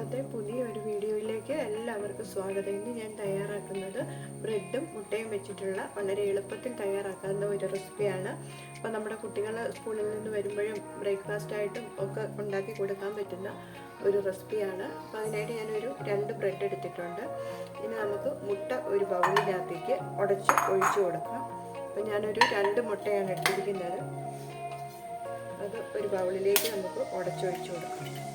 ഇന്നത്തെ പുതിയൊരു വീഡിയോയിലേക്ക് എല്ലാവർക്കും സ്വാഗതം. ഇന്ന് ഞാൻ തയ്യാറാക്കുന്നത് ബ്രെഡും മുട്ടയും വെച്ചിട്ടുള്ള വളരെ എളുപ്പത്തിൽ തയ്യാറാക്കാവുന്ന ഒരു റെസിപ്പിയാണ് അപ്പോൾ നമ്മുടെ കുട്ടികൾ സ്കൂളിൽ നിന്ന് വരുമ്പോഴും ബ്രേക്ക്ഫാസ്റ്റ് ആയിട്ടും ഒക്കെ ഉണ്ടാക്കി കൊടുക്കാൻ പറ്റുന്ന ഒരു റെസിപ്പിയാണ് അപ്പോൾ അതിനായിട്ട് ഞാനൊരു രണ്ട് ബ്രെഡ് എടുത്തിട്ടുണ്ട്. ഇനി നമുക്ക് മുട്ട ഒരു ബൗളിനകത്തേക്ക് ഉടച്ച് ഒഴിച്ചു കൊടുക്കാം. അപ്പോൾ ഞാനൊരു രണ്ട് മുട്ടയാണ് എടുത്തിരിക്കുന്നത്. അത് ഒരു ബൗളിലേക്ക് നമുക്ക് ഉടച്ചൊഴിച്ചു കൊടുക്കാം.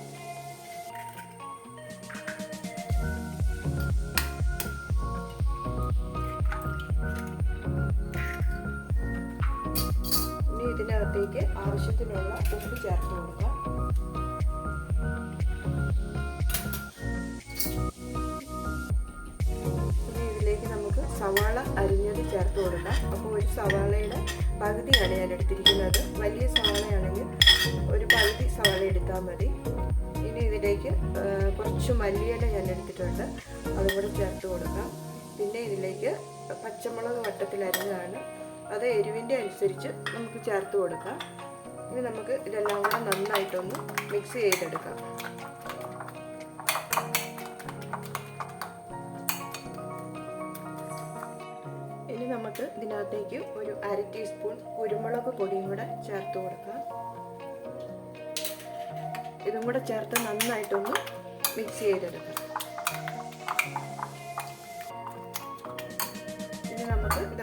ഇതിനകത്തേക്ക് ആവശ്യത്തിനുള്ള ഉപ്പ് ചേർത്ത് കൊടുക്കുക ഇതിലേക്ക് നമുക്ക് സവാള അരിഞ്ഞത് ചേർത്ത് കൊടുക്കാം. അപ്പോൾ ഒരു സവാളയുടെ പകുതിയാണ് ഞാൻ എടുത്തിരിക്കുന്നത്. വലിയ സവാളയാണെങ്കിൽ ഒരു പകുതി സവാള എടുത്താൽ മതി. ഇനി ഇതിലേക്ക് കുറച്ച് മല്ലിയില ഞാൻ എടുത്തിട്ടുണ്ട്. അതും കൂടെ ചേർത്ത് കൊടുക്കാം. പിന്നെ ഇതിലേക്ക് പച്ചമുളക് വട്ടത്തിൽ അരിഞ്ഞതാണ്. അത് എരിവിന്റെ അനുസരിച്ച് നമുക്ക് ചേർത്ത് കൊടുക്കാം. ഇനി നമുക്ക് ഇതെല്ലാം കൂടെ നന്നായിട്ടൊന്ന് മിക്സ് ചെയ്തെടുക്കാം. ഇനി നമുക്ക് ഇതിനകത്തേക്ക് ഒരു അര ടീസ്പൂൺ കുരുമുളക് പൊടിയും കൂടെ ചേർത്ത് കൊടുക്കാം. ഇതും കൂടെ ചേർത്ത് നന്നായിട്ടൊന്ന് മിക്സ് ചെയ്തെടുക്കാം.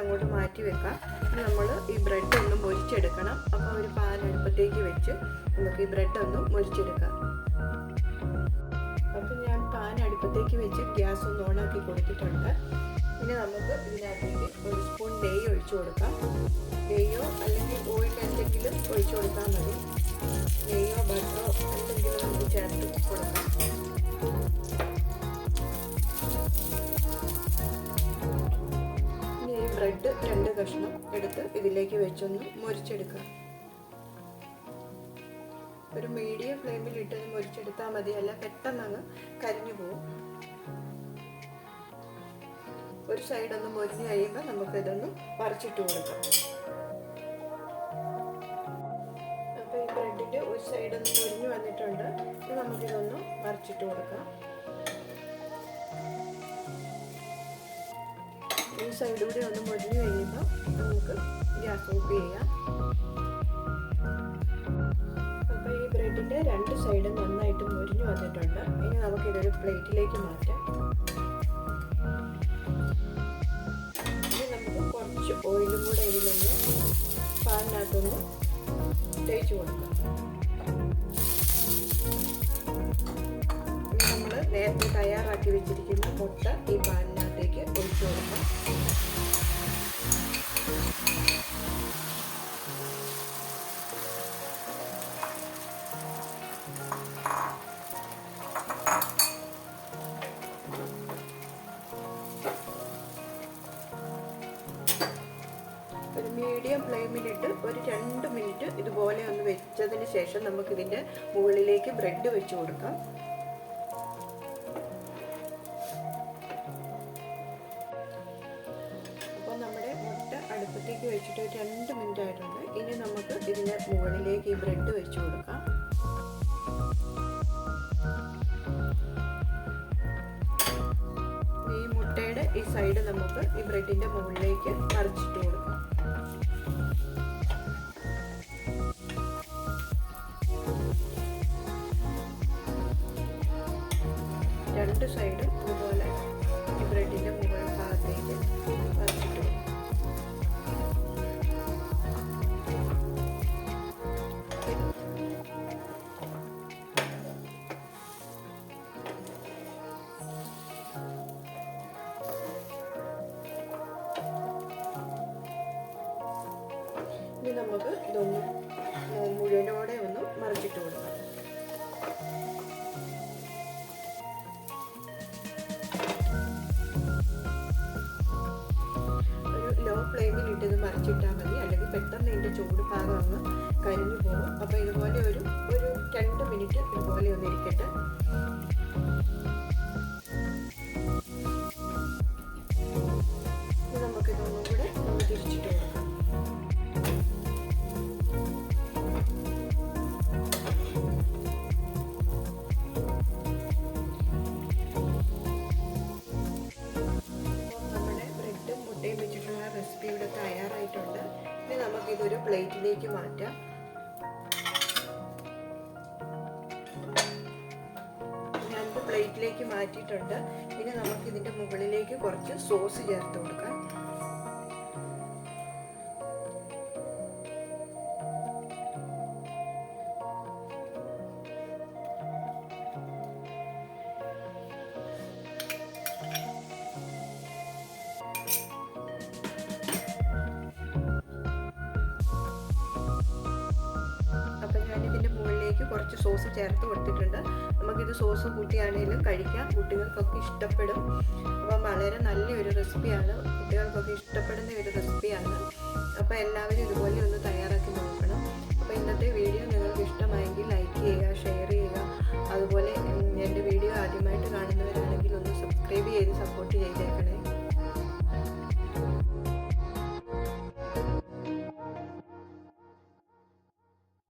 ഇതങ്ങോട്ട് മാറ്റി വെക്കാം. നമ്മൾ ഈ ബ്രെഡ് ഒന്ന് മുരിച്ചെടുക്കണം. അപ്പോൾ ഒരു പാൻ അടുപ്പത്തേക്ക് വെച്ച് നമുക്ക് ഈ ബ്രെഡ് ഒന്ന് മുരിച്ചെടുക്കാം. അപ്പം ഞാൻ പാൻ അടുപ്പത്തേക്ക് വെച്ച് ഗ്യാസ് ഒന്ന് ഓണാക്കി കൊടുത്തിട്ടുണ്ട്. ഇനി നമുക്ക് ഇതിനകത്തേക്ക് ഒരു സ്പൂൺ നെയ്യ് ഒഴിച്ചു കൊടുക്കാം. നെയ്യോ അല്ലെങ്കിൽ ഓയിൽ എന്തെങ്കിലും ഒഴിച്ചു കൊടുത്താൽ മതി. നെയ്യോ ബട്ടറോ എന്തെങ്കിലും നമുക്ക് ചേർത്ത് കൊടുക്കാം. ബ്രെഡ് രണ്ട് കഷ്ണം എടുത്ത് ഇതിലേക്ക് വെച്ചൊന്ന് മുരിച്ചെടുക്കുക ഒരു മീഡിയം ഫ്ലെയിമിൽ ഇട്ടൊന്ന് മുരിച്ചെടുത്താൽ മതി. അല്ല പെട്ടെന്നങ്ങ് കരിഞ്ഞു പോകും ഒരു സൈഡ് ഒന്ന് മുരിഞ്ഞ് കഴിയുമ്പോൾ നമുക്ക് ഇതൊന്ന് പറിച്ചിട്ട് കൊടുക്കാം. അപ്പോൾ ഈ ബ്രെഡിന്റെ ഒരു സൈഡ് ഒന്ന് മുരിഞ്ഞ് വന്നിട്ടുണ്ട്. നമുക്കിതൊന്ന് പറിച്ചിട്ട് കൊടുക്കാം. ഈ സൈഡ് കൂടി ഒന്ന് മൊരിഞ്ഞ് കഴിയുമ്പോൾ നമുക്ക് ഗ്യാസ് ഓഫ് ചെയ്യാം. അപ്പോൾ ഈ ബ്രെഡിന്റെ രണ്ട് സൈഡും നന്നായിട്ട് മൊരിഞ്ഞ് വന്നിട്ടുണ്ട്. ഇനി നമുക്കിതൊരു പ്ലേറ്റിലേക്ക് മാറ്റാം. നമുക്ക് ഓയിലും കൂടെ ഇതിലൊന്ന് പാലിനകത്തൊന്ന് തേച്ച് കൊടുക്കാം. നമ്മൾ നേരത്തെ തയ്യാറാക്കി വെച്ചിരിക്കുന്ന മുട്ട ഈ പാനിനകത്തേക്ക് ഒഴിച്ചു കൊടുക്കാം. മീഡിയം ഫ്ലെയിമിലിട്ട് ഒരു രണ്ട് മിനിറ്റ് ഇതുപോലെ ഒന്ന് വെച്ചതിന് ശേഷം നമുക്ക് ഇതിന്റെ മുകളിലേക്ക് ബ്രെഡ് വെച്ച് കൊടുക്കാം. അപ്പോൾ നമ്മുടെ മുട്ട അടുപ്പത്തേക്ക് വെച്ചിട്ട് ഒരു രണ്ട് മിനിറ്റ് ആയിട്ടുണ്ട്. ഇനി നമുക്ക് ഇതിന്റെ മുകളിലേക്ക് ഈ ബ്രെഡ് വെച്ച് കൊടുക്കാം. ഈ മുട്ടയുടെ ഈ സൈഡ് നമുക്ക് ഈ ബ്രെഡിന്റെ മുകളിലേക്ക് മറിച്ചിട്ട് കൊടുക്കാം. രണ്ട് സൈഡും ഇതുപോലെ ഈ ബ്രെഡിന്റെ മുകൾ ഭാഗത്തേക്ക് മറിച്ചിട്ട് ഇനി നമുക്ക് ഇതൊന്ന് മുഴുവനോടെ ഇതിന്റെ ചൂട് ഭാഗം ഒന്ന് കരിഞ്ഞു പോകും. അപ്പോൾ ഇതുപോലെ ഒരു ഒരു രണ്ട് മിനിറ്റ് ഇതുപോലെ ഒന്ന് ഇരിക്കട്ടെ. പ്ലേറ്റിലേക്ക് മാറ്റാം. രണ്ട് പ്ലേറ്റിലേക്ക് മാറ്റിയിട്ടുണ്ട്. ഇനി നമുക്ക് ഇതിന്റെ മുകളിലേക്ക് കുറച്ച് സോസ് ചേർത്ത് കൊടുക്കാം. കുറച്ച് സോസ് ചേർത്ത് കൊടുത്തിട്ടുണ്ട്. നമുക്കിത് സോസ് കൂട്ടിയാണെങ്കിലും കഴിക്കാം. കുട്ടികൾക്കൊക്കെ ഇഷ്ടപ്പെടും. അപ്പം വളരെ നല്ലൊരു റെസിപ്പിയാണ്. കുട്ടികൾക്കൊക്കെ ഇഷ്ടപ്പെടുന്ന ഒരു റെസിപ്പിയാണ്. അപ്പോൾ എല്ലാവരും ഇതുപോലെ ഒന്ന് തയ്യാറാക്കി നോക്കണം. അപ്പോൾ ഇന്നത്തെ വീഡിയോ നിങ്ങൾക്ക് ഇഷ്ടമായെങ്കിൽ ലൈക്ക് ചെയ്യുക ഷെയർ ചെയ്യുക. അതുപോലെ എന്റെ വീഡിയോ ആദ്യമായിട്ട് കാണുന്നവരാണെങ്കിൽ ഒന്ന് സബ്സ്ക്രൈബ് ചെയ്ത് സപ്പോർട്ട് ചെയ്തേക്കണേ